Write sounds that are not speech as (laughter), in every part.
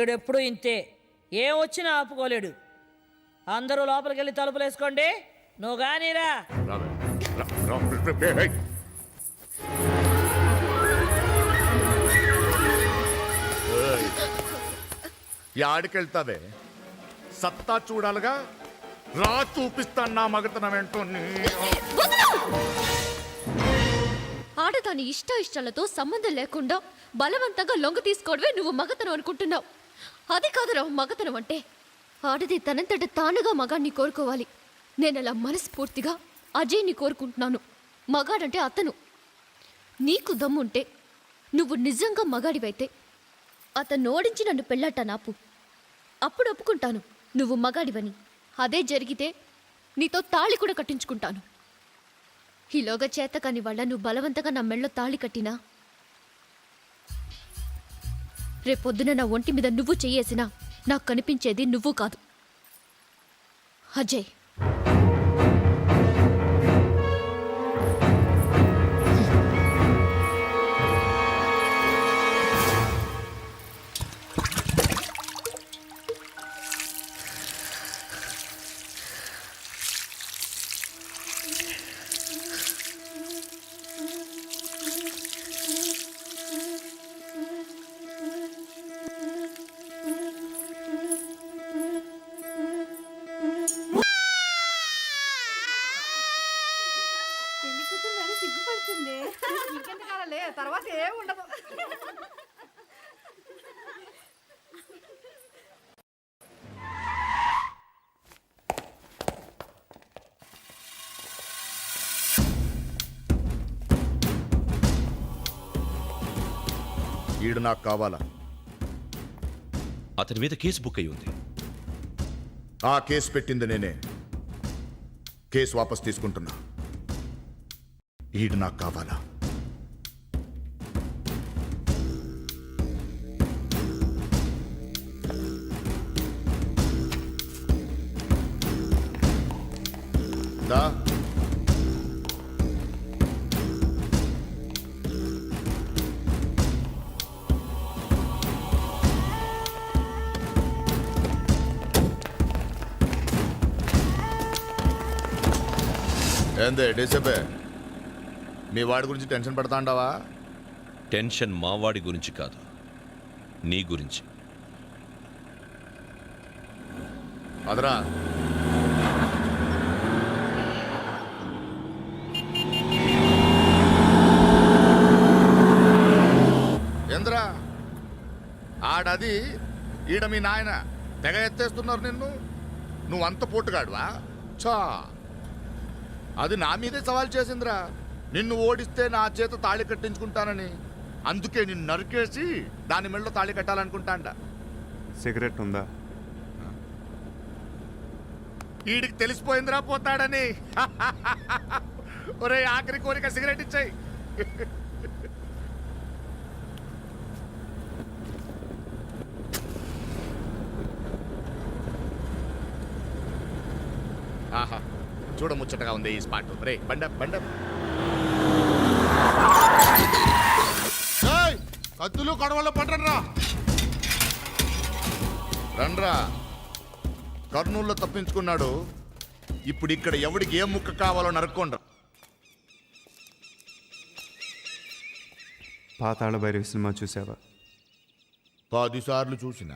ఈడెప్పుడు ఇంతే ఏం వచ్చినా ఆపుకోలేడు అందరూ లోపలికి వెళ్ళి తలుపులు వేసుకోండి నువ్వు గానీరా రావే. రా, రా, రా, రా, ఏయ్. ఏయ్. యాడికెళ్తావే సత్తా చూడాలిగా రా చూపిస్తాను నా మగతనం ఏంటో ఆడదాని ఇష్ట ఇష్టాలతో సంబంధం లేకుండా బలవంతంగా లొంగ తీసుకోవడమే నువ్వు మగతనం అనుకుంటున్నావు అది కాదురా మగతనం అంటే. ఆడది తనంతట తానుగా మగాన్ని కోరుకోవాలి. నేను అలా మనస్ఫూర్తిగా అజయ్ని కోరుకుంటున్నాను. మగాడంటే అతను. నీకు దమ్ముంటే నువ్వు నిజంగా మగాడివైతే అతను ఓడించి నన్ను పెళ్ళాట నాపు. అప్పుడు ఒప్పుకుంటాను నువ్వు మగాడివని. అదే జరిగితే నీతో తాళి కూడా కట్టించుకుంటాను. ఈలోగా చేత కాని వాళ్ళ నువ్వు బలవంతంగా నా మెళ్ళో తాళి కట్టినా రేపొద్దున నా ఒంటి మీద నువ్వు చెయ్యేసినా నాకు కనిపించేది నువ్వు కాదు. అజయ్. ఏం ఉండదు. ఈడు నాకు కావాలా? అతని మీద కేసు బుక్ అయి ఉంది. ఆ కేసు పెట్టింది నేనే. కేసు వాపస్ తీసుకుంటున్నా. ఈడు నాకు కావాలా? దా ఏందే డేసేపే? మీ వాడి గురించి టెన్షన్ పడతా అంటావా? టెన్షన్ మావాడి గురించి కాదు. నీ గురించి. అదరా. ఆడది ఈడ మీ నాయన తెగ ఎత్తేస్తున్నారు నిన్ను. నువ్వు అంత పోటుగాడువా? చా అది నా మీదే సవాల్ చేసిందిరా. నిన్ను ఓడిస్తే నా చేత తాళి కట్టించుకుంటానని. అందుకే నిన్ను నరికేసి దాని మెళ్ళలో తాళి కట్టాలనుకుంటాండ. సిగరెట్ ఉందా? ఈడికి తెలిసిపోయిందిరా పోతాడని. (laughs) ఒరే ఆఖరి కోరిక సిగరెట్ ఇచ్చాయి. ఆహా. చూడ ముచ్చటగా ఉంది ఈ స్పాట్ రే బండ బండ. కత్తులు కడవల్లో పట్టరా రండ్రా. కర్నూలులో తప్పించుకున్నాడు. ఇప్పుడు ఇక్కడ ఎవడికి ఏ ముక్క కావాలో నరుక్కోండ్రా. పాతాళ భైరవి సినిమా చూసావా? పదిసార్లు చూసిన.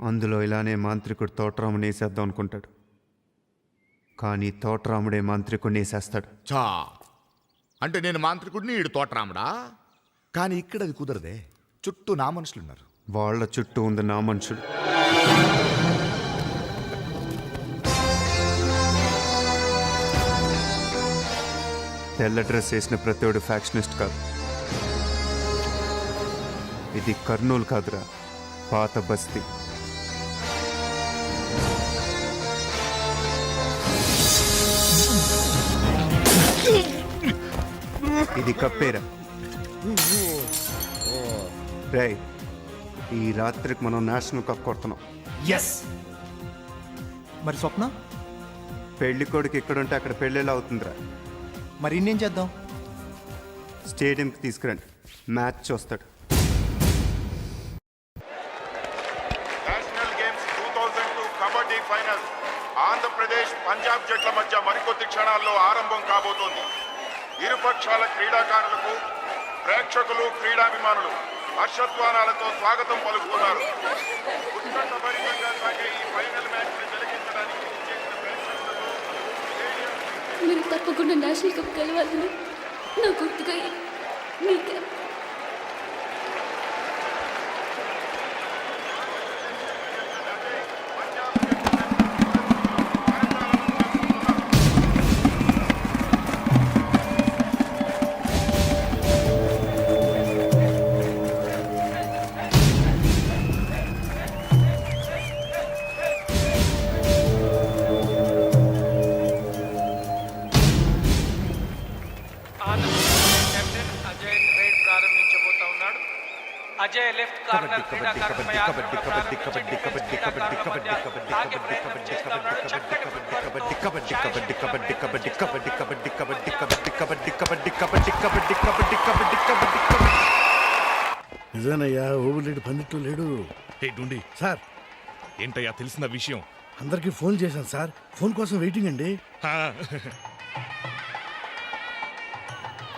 అందులో ఇలానే మాంత్రికుడు తోటరాముని వేసేద్దాం అనుకుంటాడు. కానీ తోటరాముడే మాంత్రికుడిని వేసేస్తాడు. చా అంటే నేను మాంత్రికుడిని ఈడు తోటరాముడా? కానీ ఇక్కడ అది కుదరదే. చుట్టూ నా మనుషులున్నారు. వాళ్ళ చుట్టూ ఉంది నా మనుషుడు తెల్ల డ్రెస్ వేసిన ప్రతివాడు ఫ్యాక్షనిస్ట్ కాదు. ఇది కర్నూలు కాదురా పాత బస్తీ. ఇది కప్పేరా. ఈ రాత్రికి మనం నేషనల్ కప్ కొడుతున్నాం ఎస్ మరి స్వప్న? పెళ్ళి కొడుకు ఎక్కడుంటే అక్కడ పెళ్ళేలా అవుతుందిరా. మరి ఇన్నేం చేద్దాం? స్టేడియంకి తీసుకురండి. మ్యాచ్ చూస్తాడు. National games two thousand two kabaddi final. Andhra Pradesh Punjab జట్ల మధ్య మరికొద్ది క్షణాల్లో ఆరంభం కాబోతోంది. ఇరుపక్షాల క్రీడాకారులకు ప్రేక్షకులు క్రీడాభిమానులు హర్షధ్వానాలతో స్వాగతం పలుకుతున్నారు. ఉత్కంఠభరితంగా మీరు తప్పకుండా నేషనల్ కప్ గెలవాలని నా గుర్తుగా మీకే ఆంధ్రప్రదేశ్ కెప్టెన్ అజయ్ రైడ్ ప్రారంభించబోతా ఉన్నాడు అజయ్ లెఫ్ట్ కార్నర్ క్రీడాకారులపై నిజానయ్యా ఓబులేడు పందిట్టు లేడు హే డుండి సార్ ఏంటయ్యా తెలిసిన విషయం అందరికి ఫోన్ చేశాను సార్ ఫోన్ కోసం వెయిటింగ్ అండి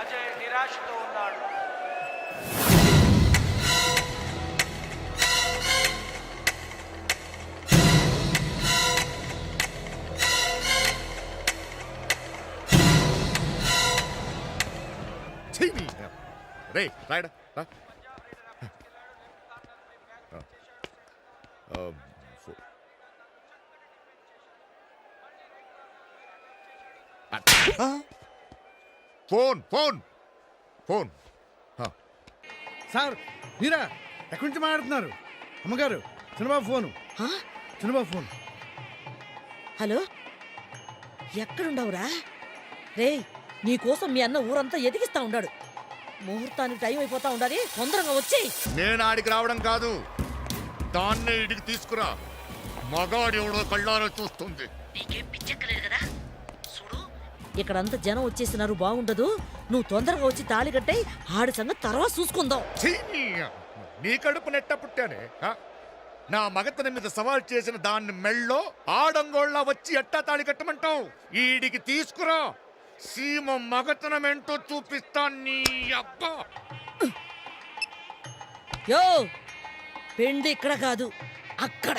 అజయ్ నిరాశతో ఉన్నాడు రే రాయడా రా. ఆ, ఫో- ఆ, ఫోన్ ఫోన్. ఫోన్. సార్ మీరా? ఎక్కడి నుంచి మాట్లాడుతున్నారు? అమ్మగారు చిన్నబాబు ఫోను. చిన్నబాబు ఫోన్. హలో? ఎక్కడుండవురా? రేయ్ నీకోసం మీ అన్న ఊరంతా ఎదిగిస్తా ఉన్నాడు. ముహూర్తానికి టైం అయిపోతా ఉండాలి తొందరగా వచ్చి. నేను ఆడికి రావడం కాదు. దాన్నే ఇడికి తీసుకురా. మగాడు ఎవడో కళ్ళారో చూస్తుంది. నీకేం పిచ్చెక్కలేదు కదా? ఇక్కడంతా జనం వచ్చేసినారు బాగుండదు. నువ్వు తొందరగా వచ్చి తాళి కట్టే ఆడి సంగతి తర్వాత చూసుకుందాం! నీ కడుపు నెట్ట పుట్టానే? నా మగతన మీద సవాల్ చేసిన దాన్ని మెళ్ళో ఆడంగోళ్ళ వచ్చి ఎట్టా తాళి కట్టమంటావు? ఈడికి తీసుకురా. సీమ మగతనమేంటో చూపిస్తా నీ అబ్బా. యో పెండి ఇక్కడ కాదు అక్కడ.